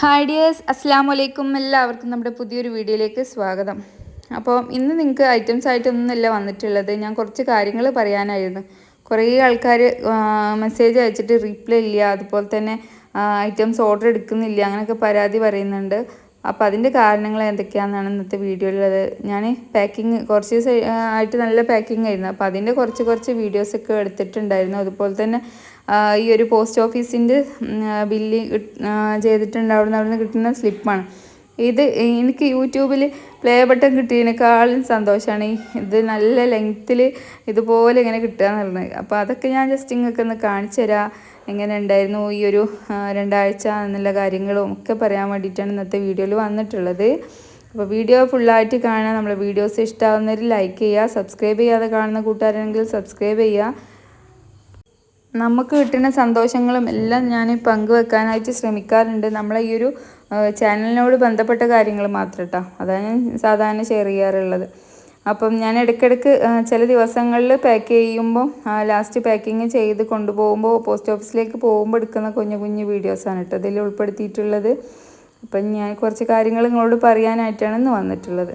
Hi dears അസ്സാം വലൈക്കും എല്ലാവർക്കും നമ്മുടെ പുതിയൊരു വീഡിയോയിലേക്ക് സ്വാഗതം. അപ്പോൾ ഇന്ന് നിങ്ങൾക്ക് ഐറ്റംസ് ആയിട്ടൊന്നുമല്ല വന്നിട്ടുള്ളത്. ഞാൻ കുറച്ച് കാര്യങ്ങൾ പറയാനായിരുന്നു. കുറേ ആൾക്കാർ മെസ്സേജ് അയച്ചിട്ട് റിപ്ലൈ ഇല്ല. അതുപോലെ തന്നെ ഐറ്റംസ് ഓർഡർ എടുക്കുന്നില്ല. അങ്ങനെയൊക്കെ പരാതി പറയുന്നുണ്ട്. അപ്പോൾ അതിന്റെ കാരണങ്ങൾ എന്തൊക്കെയാണെന്നാണ് ഇന്നത്തെ വീഡിയോയിലുള്ളത്. ഞാൻ പാക്കിങ് കുറച്ച് ദിവസം ആയിട്ട് നല്ല പാക്കിംഗ് ആയിരുന്നു. അപ്പോൾ അതിന്റെ കുറച്ച് കുറച്ച് വീഡിയോസൊക്കെ എടുത്തിട്ടുണ്ടായിരുന്നു. അതുപോലെ തന്നെ ഈ ഒരു പോസ്റ്റ് ഓഫീസിന്റെ ബില്ല് ചെയ്തിട്ടുണ്ട് അവിടെ നിന്ന് അവിടെ നിന്ന് കിട്ടുന്ന സ്ലിപ്പാണ്. ഇത് എനിക്ക് യൂട്യൂബിൽ പ്ലേ ബട്ടൺ കിട്ടിയതിനേക്കാളും സന്തോഷമാണ് ഇത് നല്ല ലെങ്ത്തിൽ ഇതുപോലെ ഇങ്ങനെ കിട്ടുക എന്ന് പറയുന്നത് അപ്പോൾ അതൊക്കെ ഞാൻ ജസ്റ്റ് നിങ്ങൾക്ക് ഒന്ന് കാണിച്ചു തരാം. എങ്ങനെ ഉണ്ടായിരുന്നു ഈ ഒരു രണ്ടാഴ്ച എന്നുള്ള കാര്യങ്ങളും ഒക്കെ പറയാൻ വേണ്ടിയിട്ടാണ് ഇന്നത്തെ വീഡിയോയിൽ വന്നിട്ടുള്ളത്. അപ്പോൾ വീഡിയോ ഫുള്ളായിട്ട് കാണാൻ നമ്മളെ വീഡിയോസ് ഇഷ്ടമാകുന്നവർ ലൈക്ക് ചെയ്യുക. സബ്സ്ക്രൈബ് ചെയ്യാതെ കാണുന്ന കൂട്ടുകാരാണെങ്കിൽ സബ്സ്ക്രൈബ് ചെയ്യുക. നമുക്ക് കിട്ടുന്ന സന്തോഷങ്ങളും എല്ലാം ഞാൻ പങ്കുവെക്കാനായിട്ട് ശ്രമിക്കാറുണ്ട്. നമ്മളെ ഈ ഒരു ചാനലിനോട് ബന്ധപ്പെട്ട കാര്യങ്ങൾ മാത്രം കേട്ടോ അതാണ് ഞാൻ സാധാരണ ഷെയർ ചെയ്യാറുള്ളത്. അപ്പം ഞാൻ ഇടയ്ക്കിടയ്ക്ക് ചില ദിവസങ്ങളിൽ പാക്ക് ചെയ്യുമ്പോൾ ലാസ്റ്റ് പാക്കിങ് ചെയ്ത് കൊണ്ടുപോകുമ്പോൾ പോസ്റ്റ് ഓഫീസിലേക്ക് പോകുമ്പോൾ എടുക്കുന്ന കുഞ്ഞു കുഞ്ഞു വീഡിയോസാണ് കേട്ടോ ഇതിൽ ഉൾപ്പെടുത്തിയിട്ടുള്ളത്. അപ്പം ഞാൻ കുറച്ച് കാര്യങ്ങൾ നിങ്ങളോട് പറയാനായിട്ടാണ് ഇന്ന് വന്നിട്ടുള്ളത്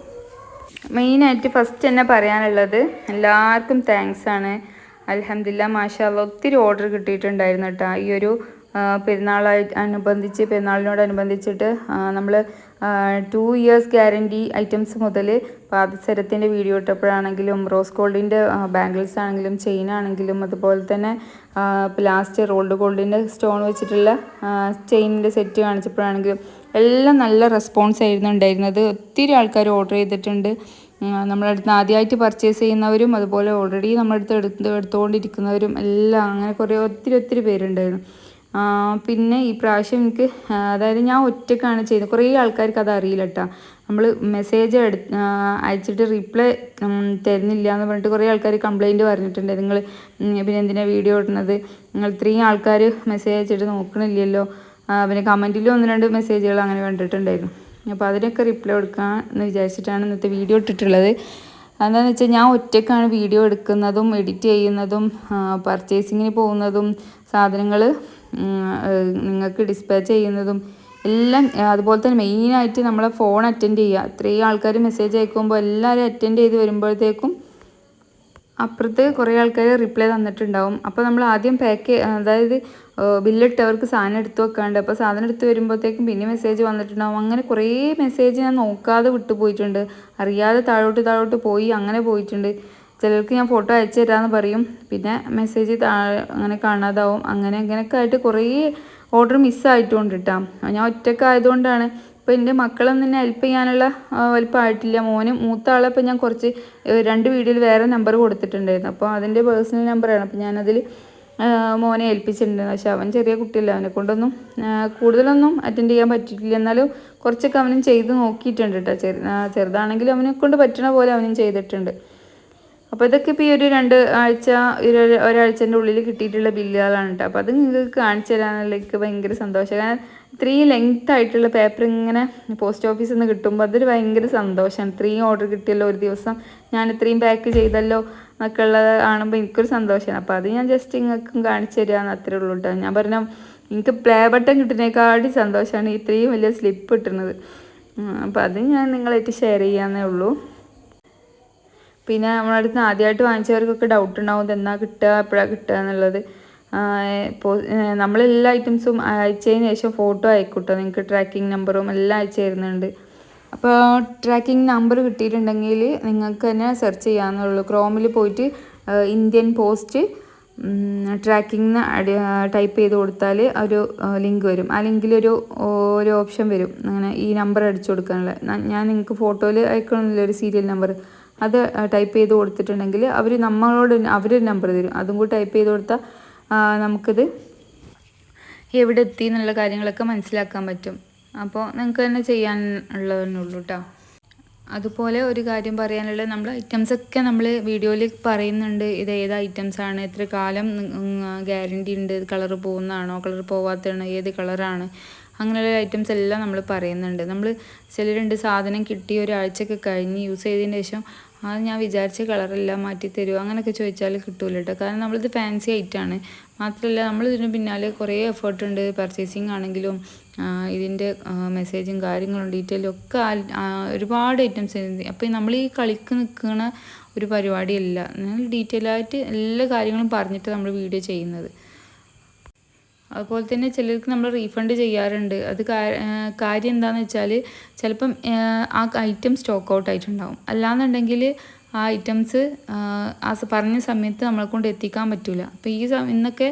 മെയിനായിട്ട് ഫസ്റ്റ് തന്നെ പറയാനുള്ളത് എല്ലാവർക്കും താങ്ക്സ് ആണ്. അലഹമില്ല മാഷാല്ല ഒത്തിരി ഓർഡർ കിട്ടിയിട്ടുണ്ടായിരുന്നു കേട്ടോ. ഈ ഒരു പെരുന്നാളായി അനുബന്ധിച്ച് പെരുന്നാളിനോടനുബന്ധിച്ചിട്ട് നമ്മൾ ടു ഇയേഴ്സ് ഗ്യാരന്റി ഐറ്റംസ് മുതൽ പാദസരത്തിന്റെ വീഡിയോ ഇട്ടപ്പോഴാണെങ്കിലും റോസ് ഗോൾഡിന്റെ ബാംഗിൾസ് ആണെങ്കിലും ചെയിൻ ആണെങ്കിലും അതുപോലെ തന്നെ ലാസ്റ്റ് റോൾഡ് ഗോൾഡിന്റെ സ്റ്റോൺ വെച്ചിട്ടുള്ള ചെയിനിന്റെ സെറ്റ് കാണിച്ചപ്പോഴാണെങ്കിലും എല്ലാം നല്ല റെസ്പോൺസ് ആയിരുന്നു ഉണ്ടായിരുന്നത്. ഒത്തിരി ആൾക്കാർ ഓർഡർ ചെയ്തിട്ടുണ്ട്. നമ്മളടുത്ത് ആദ്യമായിട്ട് പർച്ചേസ് ചെയ്യുന്നവരും അതുപോലെ ഓൾറെഡി നമ്മളടുത്ത് എടുത്ത് എടുത്തുകൊണ്ടിരിക്കുന്നവരും എല്ലാം അങ്ങനെ കുറേ ഒത്തിരി ഒത്തിരി പേരുണ്ടായിരുന്നു. പിന്നെ ഈ പ്രാവശ്യം എനിക്ക് അതായത് ഞാൻ ഒറ്റക്കാണ് ചെയ്യുന്നത്. കുറേ ആൾക്കാർക്ക് അത് അറിയില്ല കേട്ടോ നമ്മൾ മെസ്സേജ് എടു അയച്ചിട്ട് റിപ്ലൈ തരുന്നില്ല എന്ന് പറഞ്ഞിട്ട് കുറേ ആൾക്കാർ കംപ്ലൈന്റ് പറഞ്ഞിട്ടുണ്ട്. നിങ്ങൾ പിന്നെ എന്തിനാണ് വീഡിയോ ഇടുന്നത്? നിങ്ങൾ ഇത്രയും ആൾക്കാർ മെസ്സേജ് അയച്ചിട്ട് നോക്കണില്ലല്ലോ. പിന്നെ കമന്റിലും ഒന്ന് രണ്ട് മെസ്സേജുകൾ അങ്ങനെ കണ്ടിട്ടുണ്ടായിരുന്നു. അപ്പോൾ അതിനൊക്കെ റിപ്ലൈ കൊടുക്കാൻ എന്ന് വിചാരിച്ചിട്ടാണ് ഇന്നത്തെ വീഡിയോ ഇട്ടിട്ടുള്ളത്. എന്താണെന്ന് വെച്ചാൽ ഞാൻ ഒറ്റയ്ക്കാണ് വീഡിയോ എടുക്കുന്നതും എഡിറ്റ് ചെയ്യുന്നതും പർച്ചേസിങ്ങിന് പോകുന്നതും സാധനങ്ങൾ നിങ്ങൾക്ക് ഡിസ്പാച്ച് ചെയ്യുന്നതും എല്ലാം അതുപോലെ തന്നെ മെയിനായിട്ട് നമ്മളെ ഫോൺ അറ്റൻഡ് ചെയ്യുക. ഇത്രയും ആൾക്കാർ മെസ്സേജ് അയക്കുമ്പോൾ എല്ലാവരും അറ്റൻഡ് ചെയ്ത് വരുമ്പോഴത്തേക്കും അപ്പുറത്ത് കുറേ ആൾക്കാർ റിപ്ലൈ തന്നിട്ടുണ്ടാവും. അപ്പോൾ നമ്മൾ ആദ്യം പാക്ക് അതായത് ബില്ലിട്ട് അവർക്ക് സാധനം എടുത്ത് വെക്കാണ്ട്. അപ്പോൾ സാധനം എടുത്ത് വരുമ്പോഴത്തേക്കും പിന്നെ മെസ്സേജ് വന്നിട്ടുണ്ടാവും. അങ്ങനെ കുറേ മെസ്സേജ് ഞാൻ നോക്കാതെ വിട്ടുപോയിട്ടുണ്ട് അറിയാതെ താഴോട്ട് താഴോട്ട് പോയി അങ്ങനെ പോയിട്ടുണ്ട്. ചിലർക്ക് ഞാൻ ഫോട്ടോ അയച്ചു തരാമെന്ന് പറയും. പിന്നെ മെസ്സേജ് അങ്ങനെ കാണാതാവും. അങ്ങനെ അങ്ങനെയൊക്കെ ആയിട്ട് കുറേ ഓർഡർ മിസ്സായിട്ടുണ്ട് കേട്ടോ ഞാൻ ഒറ്റക്കായതുകൊണ്ടാണ് ഇപ്പോൾ എന്റെ മക്കളൊന്നും എന്നെ ഹെൽപ്പ് ചെയ്യാനുള്ള വലിപ്പമായിട്ടില്ല. മോന് മൂത്ത ആളെ ഇപ്പോൾ ഞാൻ കുറച്ച് രണ്ട് വീഡിയോയിൽ വേറെ നമ്പർ കൊടുത്തിട്ടുണ്ടായിരുന്നു. അപ്പോൾ അതിന്റെ പേഴ്സണൽ നമ്പറാണ് അപ്പോൾ ഞാനതിൽ മോനെ ഏൽപ്പിച്ചിട്ടുണ്ടായിരുന്നു പക്ഷെ അവൻ ചെറിയ കുട്ടിയല്ല. അവനെ കൊണ്ടൊന്നും കൂടുതലൊന്നും അറ്റൻഡ് ചെയ്യാൻ പറ്റിയിട്ടില്ല. എന്നാലും കുറച്ചൊക്കെ അവനും ചെയ്ത് നോക്കിയിട്ടുണ്ട് കേട്ടോ ചെറു ചെറുതാണെങ്കിലും അവനെ കൊണ്ട് പറ്റണ പോലെ അവനും ചെയ്തിട്ടുണ്ട്. അപ്പോൾ ഇതൊക്കെ ഇപ്പോൾ ഈ ഒരു രണ്ട് ആഴ്ച ഒരാഴ്ചന്റെ ഉള്ളിൽ കിട്ടിയിട്ടുള്ള ബില്ലുകളാണ് കേട്ടോ അപ്പോൾ അത് നിങ്ങൾക്ക് കാണിച്ചു തരാനുള്ള ഭയങ്കര സന്തോഷം. കാരണം ഇത്രയും ലെങ്ത് ആയിട്ടുള്ള പേപ്പർ ഇങ്ങനെ പോസ്റ്റ് ഓഫീസിൽ നിന്ന് കിട്ടുമ്പോൾ അതൊരു ഭയങ്കര സന്തോഷമാണ് ഇത്രയും ഓർഡർ കിട്ടിയല്ലോ ഒരു ദിവസം. ഞാൻ ഇത്രയും പാക്ക് ചെയ്തല്ലോ എന്നൊക്കെ ഉള്ളത് കാണുമ്പോൾ എനിക്കൊരു സന്തോഷമാണ് അപ്പോൾ അത് ഞാൻ ജസ്റ്റ് നിങ്ങൾക്കും കാണിച്ചു തരാമെന്ന് അത്രേ ഉള്ളൂ കേട്ടോ ഞാൻ പറഞ്ഞ എനിക്ക് പ്ലേ ബട്ടൺ കിട്ടുന്നതിനേക്കാട്ടി സന്തോഷമാണ് ഇത്രയും വലിയ സ്ലിപ്പ് കിട്ടുന്നത് അപ്പോൾ അത് ഞാൻ നിങ്ങളായിട്ട് ഷെയർ ചെയ്യാന്നേ ഉള്ളൂ. പിന്നെ നമ്മളടുത്ത് ആദ്യമായിട്ട് വാങ്ങിച്ചവർക്കൊക്കെ ഡൗട്ട് ഉണ്ടാവും. എന്നാൽ കിട്ടുക? എപ്പോഴാണ് കിട്ടുക എന്നുള്ളത്. ഇപ്പോൾ നമ്മളെല്ലാ ഐറ്റംസും അയച്ചതിന് ശേഷം ഫോട്ടോ അയക്കൂട്ടോ. നിങ്ങൾക്ക് ട്രാക്കിംഗ് നമ്പറും എല്ലാം അയച്ചു തരുന്നുണ്ട്. അപ്പോൾ ട്രാക്കിംഗ് നമ്പർ കിട്ടിയിട്ടുണ്ടെങ്കിൽ നിങ്ങൾക്ക് തന്നെ സെർച്ച് ചെയ്യാവുന്നുള്ളൂ ക്രോമിൽ പോയിട്ട് ഇന്ത്യൻ പോസ്റ്റ് ട്രാക്കിംഗ് ടൈപ്പ് ചെയ്ത് കൊടുത്താൽ ഒരു ലിങ്ക് വരും. ആ ലിങ്കിൽ ഒരു ഒരു ഓപ്ഷൻ വരും. അങ്ങനെ ഈ നമ്പർ അടിച്ചു കൊടുക്കാനുള്ള. ഞാൻ നിങ്ങൾക്ക് ഫോട്ടോയിൽ അയക്കണമെന്നില്ല ഒരു സീരിയൽ നമ്പർ അത് ടൈപ്പ് ചെയ്ത് കൊടുത്തിട്ടുണ്ടെങ്കിൽ അവർ നമ്മളോട് അവരൊരു നമ്പർ തരും. അതും കൂടി ടൈപ്പ് ചെയ്ത് കൊടുത്താൽ നമുക്കിത് എവിടെ എത്തി എന്നുള്ള കാര്യങ്ങളൊക്കെ മനസ്സിലാക്കാൻ പറ്റും. അപ്പോൾ നിങ്ങൾക്ക് തന്നെ ചെയ്യാൻ ചെയ്യാനുള്ളതെന്നുള്ളൂ കേട്ടോ അതുപോലെ ഒരു കാര്യം പറയാനുള്ളത് നമ്മൾ ഐറ്റംസ് ഒക്കെ നമ്മൾ വീഡിയോയിൽ പറയുന്നുണ്ട്. ഇത് ഏത് ഐറ്റംസ് ആണ്? എത്ര കാലം ഗ്യാരണ്ടി ഉണ്ട്? കളർ പോകുന്നതാണോ? കളർ പോവാത്തതാണോ? ഏത് കളറാണ് അങ്ങനെയുള്ള ഐറ്റംസ് എല്ലാം നമ്മൾ പറയുന്നുണ്ട്. നമ്മൾ ചിലരുണ്ട് സാധനം കിട്ടി ഒരാഴ്ചയൊക്കെ കഴിഞ്ഞ് യൂസ് ചെയ്തതിന് ശേഷം അത് ഞാൻ വിചാരിച്ച കളറെല്ലാം മാറ്റി തരുമോ അങ്ങനെയൊക്കെ ചോദിച്ചാൽ കിട്ടൂല കേട്ടോ കാരണം നമ്മളിത് ഫാൻസി ആയിട്ടാണ് മാത്രമല്ല നമ്മൾ ഇതിന് പിന്നാലെ കുറേ എഫേർട്ട് ഉണ്ട്. പർച്ചേസിങ് ആണെങ്കിലും ഇതിന്റെ മെസ്സേജും കാര്യങ്ങളും ഡീറ്റെയിലും ഒക്കെ ഒരുപാട് ഐറ്റംസ് അപ്പോൾ നമ്മൾ ഈ കളിക്ക് നിൽക്കുന്ന ഒരു പരിപാടിയല്ല. ഡീറ്റെയിൽ ആയിട്ട് എല്ലാ കാര്യങ്ങളും പറഞ്ഞിട്ട് നമ്മൾ വീഡിയോ ചെയ്യുന്നത്. അതുപോലെ തന്നെ ചിലർക്ക് നമ്മൾ റീഫണ്ട് ചെയ്യാറുണ്ട്. അത് കാര്യം എന്താണെന്ന് വെച്ചാൽ ചിലപ്പം ആ ഐറ്റം സ്റ്റോക്ക് ഔട്ട് ആയിട്ടുണ്ടാവും. അല്ലാന്നുണ്ടെങ്കിൽ ആ ഐറ്റംസ് ആ പറഞ്ഞ സമയത്ത് നമ്മളെ കൊണ്ട് എത്തിക്കാൻ പറ്റില്ല അപ്പോൾ ഈ ഇന്നൊക്കെ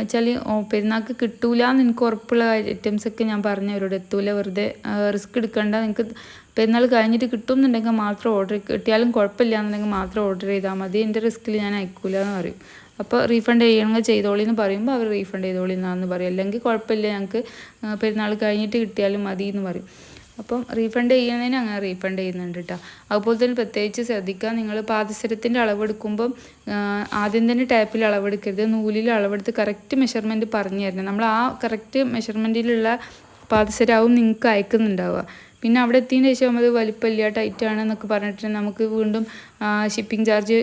വെച്ചാൽ പെരുന്നാൾക്ക് കിട്ടൂല എന്ന് എനിക്ക് ഉറപ്പുള്ള ഐറ്റംസൊക്കെ ഞാൻ പറഞ്ഞു അവരോട്. എത്തൂല വെറുതെ റിസ്ക് എടുക്കണ്ട. നിങ്ങൾക്ക് പെരുന്നാൾ കഴിഞ്ഞിട്ട് കിട്ടുമെന്നുണ്ടെങ്കിൽ മാത്രം ഓർഡർ കിട്ടിയാലും കുഴപ്പമില്ല എന്നുണ്ടെങ്കിൽ മാത്രം ഓർഡർ ചെയ്താൽ മതി. എന്റെ റിസ്കിൽ ഞാൻ അയക്കൂല എന്ന് പറയും. അപ്പോൾ റീഫണ്ട് ചെയ്യണമെങ്കിൽ ചെയ്തോളി എന്ന് പറയുമ്പോൾ അവർ റീഫണ്ട് ചെയ്തോളി എന്നാന്ന് പറയും അല്ലെങ്കിൽ കുഴപ്പമില്ല ഞങ്ങൾക്ക് പെരുന്നാൾ കഴിഞ്ഞിട്ട് കിട്ടിയാലും മതി എന്ന് പറയും. അപ്പം റീഫണ്ട് ചെയ്യുന്നതിന് അങ്ങനെ റീഫണ്ട് ചെയ്യുന്നുണ്ട് കേട്ടോ അതുപോലെ തന്നെ പ്രത്യേകിച്ച് ശ്രദ്ധിക്കുക നിങ്ങൾ പാദസരത്തിന്റെ അളവെടുക്കുമ്പം ആദ്യം തന്നെ ടാപ്പിൽ അളവെടുക്കരുത്. നൂലിൽ അളവെടുത്ത് കറക്റ്റ് മെഷർമെന്റ് പറഞ്ഞു തരണം. നമ്മൾ ആ കറക്റ്റ് മെഷർമെന്റിലുള്ള പാദസരാവും നിങ്ങൾക്ക് അയക്കുന്നുണ്ടാവുക. പിന്നെ അവിടെ എത്തിയതിന് ശേഷം അത് വലിപ്പമില്ല ടൈറ്റാണ് എന്നൊക്കെ പറഞ്ഞിട്ട് നമുക്ക് വീണ്ടും ഷിപ്പിംഗ് ചാർജ്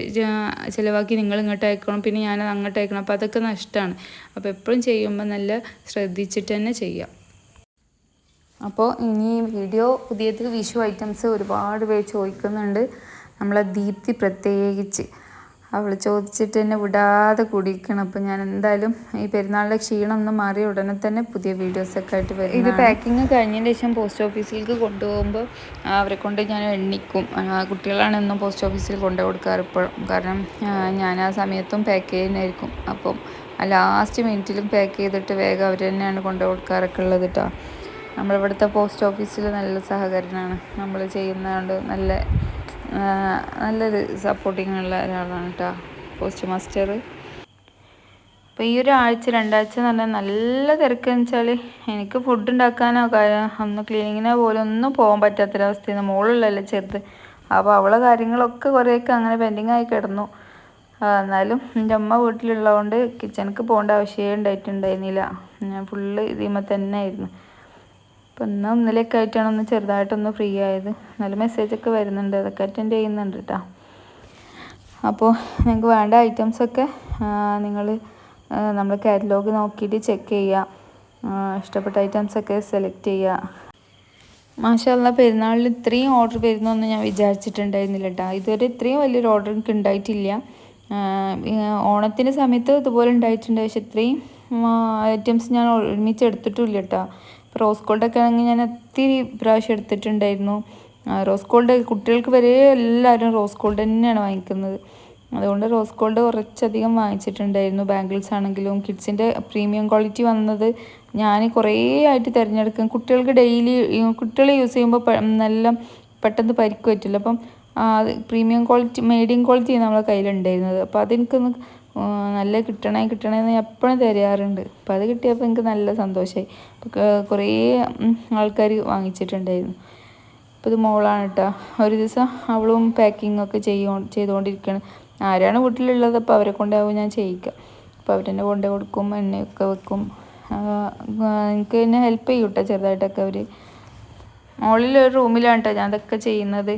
ചിലവാക്കി നിങ്ങൾ ഇങ്ങോട്ട് അയക്കണം പിന്നെ ഞാനത് അങ്ങോട്ട് അയക്കണം. അപ്പോൾ അതൊക്കെ നഷ്ടമാണ് അപ്പോൾ എപ്പോഴും ചെയ്യുമ്പോൾ നല്ല ശ്രദ്ധിച്ചിട്ട് തന്നെ ചെയ്യാം. അപ്പോൾ ഇനി വീഡിയോ പുതിയത് വിഷു ഐറ്റംസ് ഒരുപാട് പേര് ചോദിക്കുന്നുണ്ട്. നമ്മളെ ദീപ്തി പ്രത്യേകിച്ച്. അവൾ ചോദിച്ചിട്ട് എന്നെ വിടാതെ കുടിക്കണം അപ്പം ഞാൻ എന്തായാലും ഈ പെരുന്നാളിലെ ക്ഷീണം ഒന്ന് മാറി ഉടനെ തന്നെ പുതിയ വീഡിയോസൊക്കെ ആയിട്ട് വരും ഇത് പാക്കിങ് കഴിഞ്ഞതിന് ശേഷം പോസ്റ്റ് ഓഫീസിലേക്ക് കൊണ്ടുപോകുമ്പോൾ അവരെ കൊണ്ട് ഞാൻ എണ്ണിക്കും. കുട്ടികളാണ് എന്നും പോസ്റ്റ് ഓഫീസിൽ കൊണ്ടു കൊടുക്കാറ് ഇപ്പോഴും. കാരണം ഞാൻ ആ സമയത്തും പാക്ക് ചെയ്യുന്നതായിരിക്കും. അപ്പം ലാസ്റ്റ് മിനിറ്റിലും പാക്ക് ചെയ്തിട്ട് വേഗം അവർ തന്നെയാണ് കൊണ്ടു കൊടുക്കാറൊക്കെ ഉള്ളത് കേട്ടോ നമ്മളിവിടുത്തെ പോസ്റ്റ് ഓഫീസിൽ നല്ല സഹകരണമാണ്. നമ്മൾ ചെയ്യുന്നതുകൊണ്ട് നല്ല നല്ലൊരു സപ്പോർട്ടിങ് ഉള്ള ഒരാളാണ് കേട്ടോ പോസ്റ്റ് മാസ്റ്റർ അപ്പോൾ ഈ ഒരു ആഴ്ച രണ്ടാഴ്ച എന്ന് പറഞ്ഞാൽ നല്ല തിരക്കെന്ന് വെച്ചാൽ എനിക്ക് ഫുഡ് ഉണ്ടാക്കാനോ കാര്യം ഒന്ന് ക്ലീനിങ്ങിനോ പോലും ഒന്നും പോകാൻ പറ്റാത്തൊരവസ്ഥയാണ്. മോളുള്ളല്ലേ ചെറുത്. അപ്പോൾ അവളെ കാര്യങ്ങളൊക്കെ കുറേയൊക്കെ അങ്ങനെ പെൻഡിങ് ആയി കിടന്നു. എന്നാലും എന്റെ അമ്മ വീട്ടിലുള്ളതുകൊണ്ട് കിച്ചണിക്ക് പോകേണ്ട ആവശ്യമേ ഉണ്ടായിട്ടുണ്ടായിരുന്നില്ല. ഞാൻ ഫുള്ള് ഇതിമ തന്നെ ആയിരുന്നു. അപ്പം ഇന്ന് ഇന്നലെയൊക്കെ ആയിട്ടാണ് ഒന്ന് ചെറുതായിട്ടൊന്ന് ഫ്രീ ആയത്. നല്ല മെസ്സേജൊക്കെ വരുന്നുണ്ട്. അതൊക്കെ അറ്റൻഡ് ചെയ്യുന്നുണ്ട് കേട്ടോ അപ്പോൾ നിങ്ങൾക്ക് വേണ്ട ഐറ്റംസൊക്കെ നിങ്ങൾ നമ്മൾ കാറ്റലോഗ് നോക്കിയിട്ട് ചെക്ക് ചെയ്യുക ഇഷ്ടപ്പെട്ട ഐറ്റംസൊക്കെ സെലക്ട് ചെയ്യുക മാഷല്ല പെരുന്നാളിൽ ഇത്രയും ഓർഡർ വരുന്നൊന്നും ഞാൻ വിചാരിച്ചിട്ടുണ്ടായിരുന്നില്ല കേട്ടോ ഇതുവരെ ഇത്രയും വലിയൊരു ഓർഡർ എനിക്ക് ഉണ്ടായിട്ടില്ല. ഓണത്തിന്റെ സമയത്ത് ഇതുപോലെ ഉണ്ടായിട്ടുണ്ട്. പക്ഷെ ഇത്രയും ഐറ്റംസ് ഞാൻ ഒരുമിച്ച് എടുത്തിട്ടില്ല കേട്ടോ റോസ് ഗോൾഡൊക്കെ ആണെങ്കിൽ ഞാൻ ഒത്തിരി പ്രാവശ്യം എടുത്തിട്ടുണ്ടായിരുന്നു. റോസ് ഗോൾഡ് കുട്ടികൾക്ക് വരെ എല്ലാവരും റോസ് ഗോൾഡ് തന്നെയാണ് വാങ്ങിക്കുന്നത്. അതുകൊണ്ട് റോസ് ഗോൾഡ് കുറച്ചധികം വാങ്ങിച്ചിട്ടുണ്ടായിരുന്നു. ബാംഗിൾസ് ആണെങ്കിലും കിഡ്സിന്റെ പ്രീമിയം ക്വാളിറ്റി വന്നത് ഞാൻ കുറേ ആയിട്ട് തിരഞ്ഞെടുക്കും. കുട്ടികൾക്ക് ഡെയിലി കുട്ടികൾ യൂസ് ചെയ്യുമ്പോൾ നല്ല പെട്ടെന്ന് പരിക്ക് പറ്റില്ല. അപ്പം പ്രീമിയം ക്വാളിറ്റി മീഡിയം ക്വാളിറ്റി നമ്മളെ കയ്യിലുണ്ടായിരുന്നത്. അപ്പോൾ അതെനിക്കൊന്ന് നല്ല കിട്ടണേ കിട്ടണേ എന്ന് എപ്പോഴും തരാറുണ്ട്. അപ്പം അത് കിട്ടിയപ്പോൾ എനിക്ക് നല്ല സന്തോഷമായി കുറേ ആൾക്കാർ വാങ്ങിച്ചിട്ടുണ്ടായിരുന്നു. അപ്പോൾ ഇത് മോളാണ് കേട്ടോ ഒരു ദിവസം അവളും പാക്കിംഗ് ഒക്കെ ചെയ്യോ ചെയ്തുകൊണ്ടിരിക്കുകയാണ് ആരാണ് വീട്ടിലുള്ളത്? അപ്പോൾ അവരെ കൊണ്ടാവും ഞാൻ ചെയ്യിക്കുക അപ്പോൾ അവരെന്നെ കൊണ്ടു കൊടുക്കും എണ്ണയൊക്കെ വെക്കും. എനിക്ക് എന്നെ ഹെൽപ്പ് ചെയ്യും കേട്ടോ ചെറുതായിട്ടൊക്കെ അവർ ഒരു റൂമിലാണ് കേട്ടോ ഞാൻ അതൊക്കെ ചെയ്യുന്നത്.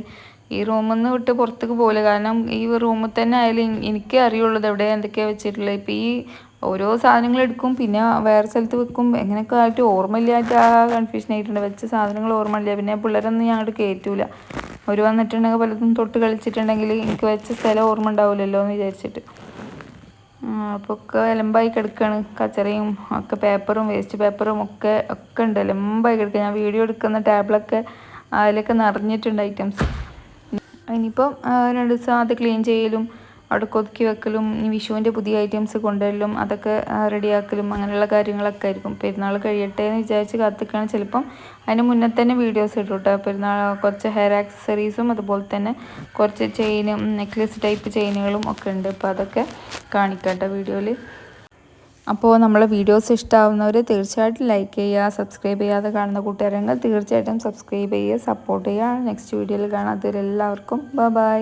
ഈ റൂമിൽ നിന്ന് വിട്ട് പുറത്തേക്ക് പോകില്ല കാരണം ഈ റൂമിൽ തന്നെ ആയാലും എനിക്ക് അറിയുള്ളത് എവിടെ എന്തൊക്കെയാണ് വെച്ചിട്ടുള്ളത്. ഇപ്പം ഈ ഓരോ സാധനങ്ങൾ എടുക്കും പിന്നെ വേറെ സ്ഥലത്ത് വെക്കും. എങ്ങനെയൊക്കെ ആയിട്ട് ഓർമ്മയില്ലാത്ത ആ കൺഫ്യൂഷൻ ആയിട്ടുണ്ട്. വെച്ച സാധനങ്ങൾ ഓർമ്മയില്ല. പിന്നെ പിള്ളേരൊന്നും ഞാൻ അങ്ങോട്ട് കയറ്റൂല ഒരു വന്നിട്ടുണ്ടെങ്കിൽ പലതും തൊട്ട് കളിച്ചിട്ടുണ്ടെങ്കിൽ എനിക്ക് വെച്ച സ്ഥലം ഓർമ്മ ഉണ്ടാവില്ലല്ലോ എന്ന് വിചാരിച്ചിട്ട്. അപ്പോൾ ഒക്കെ എലമ്പായി കിടക്കുകയാണ് കച്ചറയും ഒക്കെ പേപ്പറും വേസ്റ്റ് പേപ്പറും ഒക്കെ ഒക്കെ ഉണ്ട്. എലമ്പായി കിടക്കുക ഞാൻ വീഡിയോ എടുക്കുന്ന ടാബിളൊക്കെ അതിലൊക്കെ നിറഞ്ഞിട്ടുണ്ട് ഐറ്റംസ് ഇനിയിപ്പം രണ്ട് ദിവസം അത് ക്ലീൻ ചെയ്യലും അവിടെ കൊതുക്കി വെക്കലും വിഷുവിന്റെ പുതിയ ഐറ്റംസ് കൊണ്ടുവരലും അതൊക്കെ റെഡിയാക്കലും അങ്ങനെയുള്ള കാര്യങ്ങളൊക്കെ ആയിരിക്കും. പെരുന്നാൾ കഴിയട്ടെ എന്ന് വിചാരിച്ച് കാത്തിക്കാണ്. ചിലപ്പം അതിന് മുന്നേ തന്നെ വീഡിയോസ് ഇട്ടു കേട്ടോ. പെരുന്നാൾ കുറച്ച് ഹെയർ ആക്സസറീസും അതുപോലെ തന്നെ കുറച്ച് ചെയിനും നെക്ലസ് ടൈപ്പ് ചെയിനുകളും ഒക്കെ ഉണ്ട്. അപ്പോൾ അതൊക്കെ കാണിക്കാം കേട്ടോ വീഡിയോയിൽ. അപ്പോൾ നമ്മളെ വീഡിയോസ് ഇഷ്ടമാവുന്നവർ തീർച്ചയായിട്ടും ലൈക്ക് ചെയ്യുക സബ്സ്ക്രൈബ് ചെയ്യാതെ കാണുന്ന കൂട്ടുകാരെങ്കിൽ തീർച്ചയായിട്ടും സബ്സ്ക്രൈബ് ചെയ്യുക സപ്പോർട്ട് ചെയ്യുക. നെക്സ്റ്റ് വീഡിയോയിൽ കാണാത്തവരെല്ലാവർക്കും ബൈ